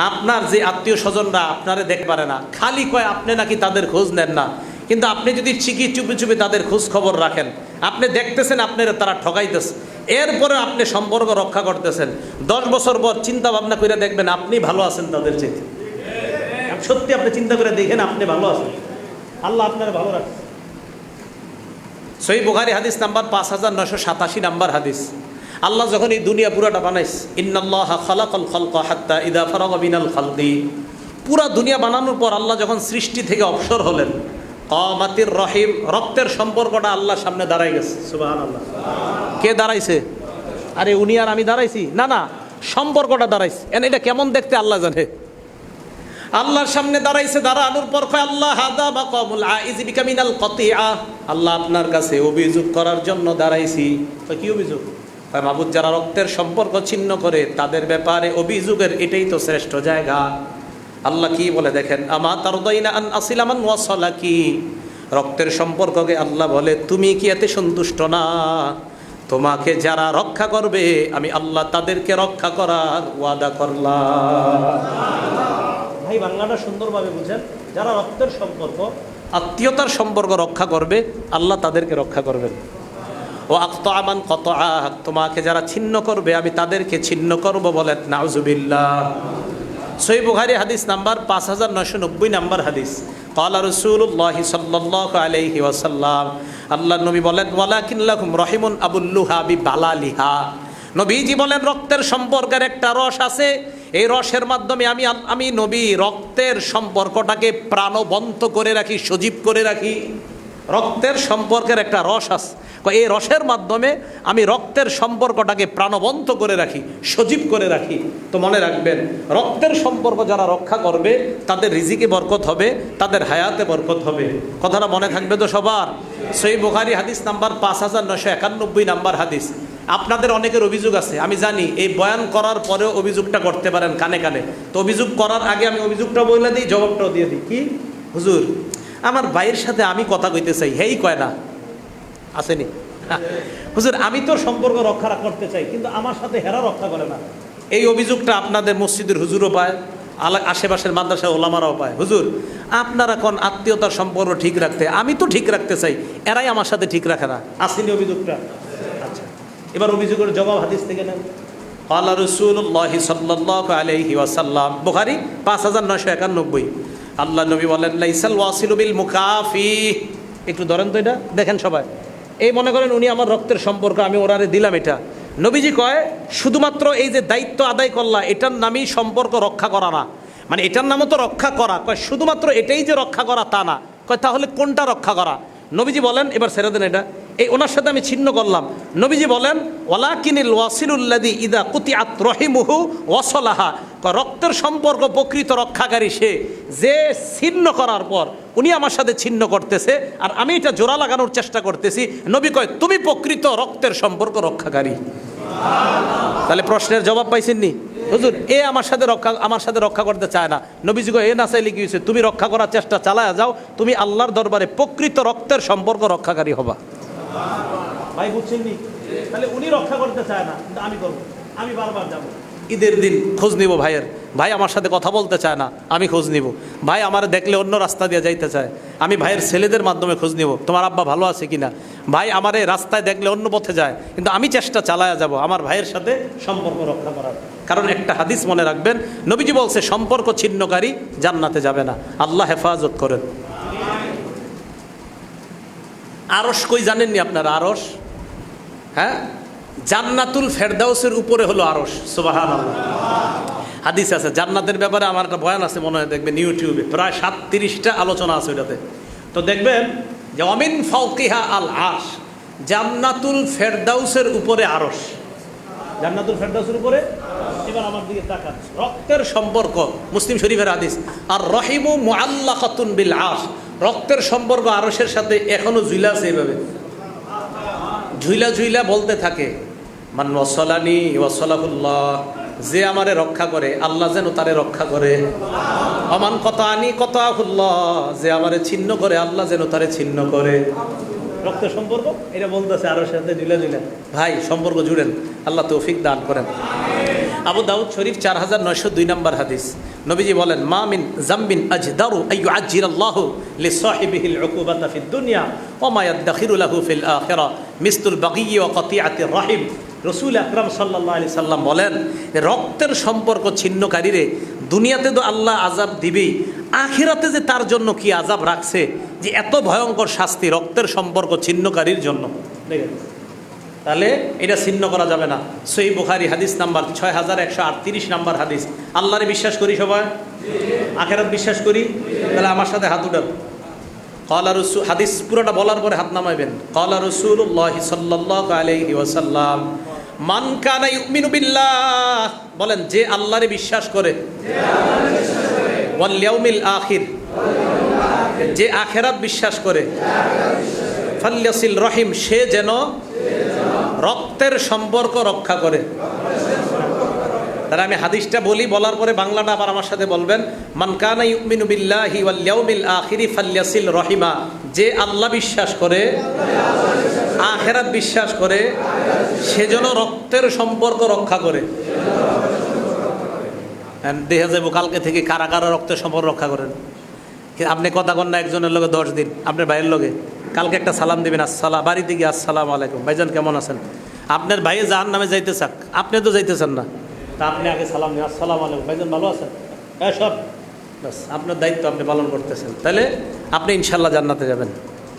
আপনার যে আত্মীয় স্বজনরা আপনারে দেখতে পারে না, খালি কয় আপনি নাকি তাদের খোঁজ নেন না, কিন্তু আপনি যদি চিকি চুপি চুপি তাদের খোঁজ খবর রাখেন, আপনি দেখতেছেন আপনারা তারা ঠকাইতেছে, এরপরে আপনি সম্পর্ক রক্ষা করতেছেন, দশ বছর পর চিন্তা ভাবনা করে দেখবেন আপনি ভালো আছেন তাদের চেয়ে। সত্যি আপনি চিন্তা করে দেখেন আপনি ভালো আছেন। আল্লাহ আপনারা ভালো রাখছেন সই বুখারি হাদিস নাম্বার পাঁচ হাজার নশো সাতাশি নাম্বার হাদিস। আল্লাহ যখন এই দুনিয়া পুরাটা বানাইস ইন্নাল্লাহ খালাকাল খালকা হাত্তা ইদা ফারাগা খালদি পুরা দুনিয়া বানানোর পর আল্লাহ যখন সৃষ্টি থেকে অবসর হলেন, কামাতির রহিম, রক্তের সম্পর্কটা আল্লাহর সামনে দাঁড়াই গেছে। সুবহানাল্লাহ। কে দাঁড়াইছে? আরে উনি আর আমি দাঁড়াইছি? না না, সম্পর্কটা দাঁড়াইছে। এন, এটা কেমন দেখতে আল্লাহ জানে? আল্লাহর সামনে দাঁড়াইছে, দাঁড়ানোর পর আল্লাহ হাদা বা কমুল আইজি বিকামিনাল কতিয়া আল্লাহ আপনার কাছে অভিযোগ করার জন্য দাঁড়াইছি। কি অভিযোগ? কয় মাবুদ যারা রক্তের সম্পর্ক ছিন্ন করে তাদের ব্যাপারে অভিযোগের এটাই তো শ্রেষ্ঠ জায়গা। আল্লাহ কি বলে দেখেন আমা তার দইনা আন আসিলামান ওয়াসলা কি? রক্তের সম্পর্ককে আল্লাহ বলে তুমি কি এতে সন্তুষ্ট না? তোমাকে যারা রক্ষা করবে আমি আল্লাহ তাদেরকে রক্ষা করার ওয়াদা করলাম। ভাই বাংলাটা সুন্দরভাবে বুঝেন যারা রক্তের সম্পর্ক আত্মীয়তার সম্পর্ক রক্ষা করবে আল্লাহ তাদেরকে রক্ষা করবেন। ও আক্ত আমান কত তোমাকে যারা ছিন্ন করবে, আমি তাদেরকে ছিন্ন করব বলেন নাউজুবিল্লা সই বুহারি হাদিস নাম্বার পাঁচ হাজার নশো নব্বই নাম্বার হাদিস। কলা রসুল্লাহ সাল্লাহ আলহি ওসাল্লাম আল্লাহ নবী বলেন ওয়ালাকিল্লাহুম রহিমুন আবুল্লুহা বি বালালিহা নবীজি বলেন, রক্তের সম্পর্কের একটা রস আছে। এই রসের মাধ্যমে আমি আমি নবী রক্তের সম্পর্কটাকে প্রাণবন্ত করে রাখি, সজীব করে রাখি। রক্তের সম্পর্কের একটা রস আছে। এই রসের মাধ্যমে আমি রক্তের সম্পর্কটাকে প্রাণবন্ত করে রাখি, সজীব করে রাখি। তো মনে রাখবেন, রক্তের সম্পর্ক যারা রক্ষা করবে, তাদের রিজিকে বরকত হবে, তাদের হায়াতে বরকত হবে। কথাটা মনে থাকবে তো সবার? সেই বুখারি হাদিস নাম্বার পাঁচ হাজার নশো একানব্বই নাম্বার হাদিস। আপনাদের অনেকের অভিযোগ আছে, আমি জানি, এই বয়ান করার পরেও অভিযোগটা করতে পারেন কানে কানে। তো অভিযোগ করার আগে আমি অভিযোগটা বলে দিই, জবাবটাও দিয়ে দিই। কি? হুজুর আমার ভাইয়ের সাথে আমি কথা কইতে চাই। হেই, কয় না? আসেনি? হুজুর, আমি তোর সম্পর্ক রক্ষা করতে চাই, কিন্তু আমার সাথে হেরা রক্ষা করে না। এই অভিযোগটা আপনাদের মসজিদের হুজুরও পায়, আলা আশেপাশের মাদ্রাসা ওলামারাও পায়। হুজুর, আপনারা কোন আত্মীয়তার সম্পর্ক ঠিক রাখতে, আমি তো ঠিক রাখতে চাই, এরাই আমার সাথে ঠিক রাখে না। আসেনি অভিযোগটা? আচ্ছা এবার অভিযোগের জবাব হাদিস থেকে নেন। আল্লাহ রসুল্লাহ সাল্লাহ আলহি ওয়াসাল্লাম, বুখারি পাঁচ হাজার নয়শো একানব্বই। আল্লাহ নবী বলেন, লাইসাল ওয়াসিলুবিল মুকাফি একটু ধরেন তো এটা, দেখেন সবাই। এই মনে করেন উনি আমার রক্তের সম্পর্ক, আমি ওরারে দিলাম এটা। নবীজি কয়, শুধুমাত্র এই যে দায়িত্ব আদায় করলা, এটার নামই সম্পর্ক রক্ষা করা না। মানে এটার নামও তো রক্ষা করা। কয়, শুধুমাত্র এটাই যে রক্ষা করা তা না। কয়, তাহলে কোনটা রক্ষা করা? নবীজি বলেন, এবার ছেড়ে দেন এটা। এই ওনার সাথে আমি ছিন্ন করলাম। নবীজি বলেন ওয়ালাকিনিল ওয়াসিলুল্লাদি ইদা কুতি আত রহিমুহু ওয়াসলাহা। রক্তের সম্পর্ক প্রকৃত রক্ষাকারী সে যে ছিন্ন করার পর উনি আমার সাথে ছিন্ন করতেছে আর আমি এটা জোড়া লাগানোর চেষ্টা করতেছি। নবী কয় তুমি প্রকৃত রক্তের সম্পর্ক রক্ষাকারী। তাহলে প্রশ্নের জবাব পাইছেননি হুজুর এ আমার সাথে রক্ষা আমার সাথে রক্ষা করতে চায় না। নবীজি কয়, এ না চাইলে কি হয়েছে তুমি রক্ষা করার চেষ্টা চালায়া যাও। তুমি আল্লাহর দরবারে প্রকৃত রক্তের সম্পর্ক রক্ষাকারী হবা। ভাই তাহলে উনি রক্ষা করতে চায় না, কিন্তু আমি করব। আমি বারবার ঈদের দিন খোঁজ নিব ভাইয়ের। ভাই আমার সাথে কথা বলতে চায় না, আমি খোঁজ নিব। ভাই আমার দেখলে অন্য রাস্তা দিয়ে যাইতে চায়। আমি ভাইয়ের ছেলেদের মাধ্যমে খোঁজ নিব। তোমার আব্বা ভালো আছে কিনা? ভাই আমার এই রাস্তায় দেখলে অন্য পথে যায়, কিন্তু আমি চেষ্টা চালায়া যাব আমার ভাইয়ের সাথে সম্পর্ক রক্ষা করার। কারণ একটা হাদিস মনে রাখবেন, নবীজি বলছে, সম্পর্ক ছিন্নকারী জান্নাতে যাবে না। আল্লাহ হেফাজত করেন। আরস কই জানেননি আপনারা আরস হ্যাঁ? জান্নাতুল ফেরদাউসের উপরে হলো আরস সুবাহান হাদিস আছে, জান্নাতের ব্যাপারে আমার একটা বয়ান আছে, মনে হয় দেখবেন ইউটিউবে, প্রায় সাতত্রিশটা আলোচনা আছে ওটাতে তো দেখবেন যে অমিন ফাউকিহা আল আস জান্নাতুল ফেরদাউসের উপরে আরস জান্নাতুল ফেরদাউসের উপরে? এবার আমার দিকে তাকান। রক্তের সম্পর্ক, মুসলিম শরীফের হাদিস, আর রহিমু মুআল্লাকাতুন বিল আস রক্তের সম্পর্ক আরসের সাথে এখনও ঝুলা আছে এইভাবে। ঝুইলা ঝুইলা বলতে থাকে মান ওয়াসলানি ওয়াসলাহুল্লাহ যে আমারে রক্ষা করে আল্লাহ যেন তারে রক্ষা করে। অমান কত আনি কত আহুল্লাহ যে আমারে ছিন্ন করে আল্লাহ যেন তারে ছিন্ন করে। রক্তের সম্পর্ক? এটা বলতেছে আরও সাথে ঝুলা ঝুলা ভাই সম্পর্ক জুড়েন। আল্লাহ তৌফিক দান করেন। আবু দাউদ শরীফ চার হাজার নয়শো দুই নম্বর হাদিস। নবীজি বলেন মামিন জাম্বিন আজদারু আইয়ু আজির আল্লাহ লি সাহিবিহিল উকুবাতা ফিদ দুনিয়া ওয়া মা ইয়াদখিরু লাহু ফিল আখিরা মিসতুল বাগি ওয়া কাতিআতির রাহিম। রসুল আকরাম সাল্লাহ আলি সাল্লাম বলেন, রক্তের সম্পর্ক ছিন্নকারীরে দুনিয়াতে তো আল্লাহ আজাব দিবেই, আখিরাতে যে তার জন্য কি আজাব রাখছে, যে এত ভয়ঙ্কর শাস্তি রক্তের সম্পর্ক ছিন্নকারীর জন্য? তাহলে এটা ছিন্ন করা যাবে না। সই বুখারি হাদিস নাম্বার ছয় হাজার একশো আটত্রিশ নাম্বার হাদিস। আল্লাহরে বিশ্বাস করি সবাই? আখেরাত বিশ্বাস করি? তাহলে আমার সাথে হাত উঠান কলা রসুল হাদিস পুরোটা বলার পরে হাত নামাইবেন। কলা ওসাল্লাম মান কানা ইউমিনু বলেন, যে আল্লাহরে বিশ্বাস করে, ওয়াল আখির যে আখেরাত বিশ্বাস করে ফাল্যাসিল রহিম সে যেন রক্তের সম্পর্ক রক্ষা করে। তাহলে আমি হাদিসটা বলি, বলার পরে বাংলাটা আবার আমার সাথে বলবেন। মানকানা ইউমিনু রহিমা। যে আল্লাহ বিশ্বাস করে, আখেরাত বিশ্বাস করে সেজন্য রক্তের সম্পর্ক রক্ষা করে। দেখা যাব কালকে থেকে কারা কারা রক্তের সম্পর্ক রক্ষা করেন। আপনি কথা কন না একজনের লোকে দশ দিন, আপনার ভাইয়ের লোকে কালকে একটা সালাম দেবেন আসসালাম বাড়িতে গিয়ে আসসালাম আলাইকুম। ভাইজান, কেমন আছেন? আপনার ভাইয়ে জাহান নামে যাইতে চাক, আপনি তো যাইতেছেন না। তা আপনি আগে সালাম দিন, আসসালাম আলাইকুম। ভাইজান, ভালো আছেন? হ্যাঁ সব। বাস আপনার দায়িত্ব আপনি পালন করতেছেন। তাহলে আপনি ইনশাল্লাহ জান্নাতে যাবেন।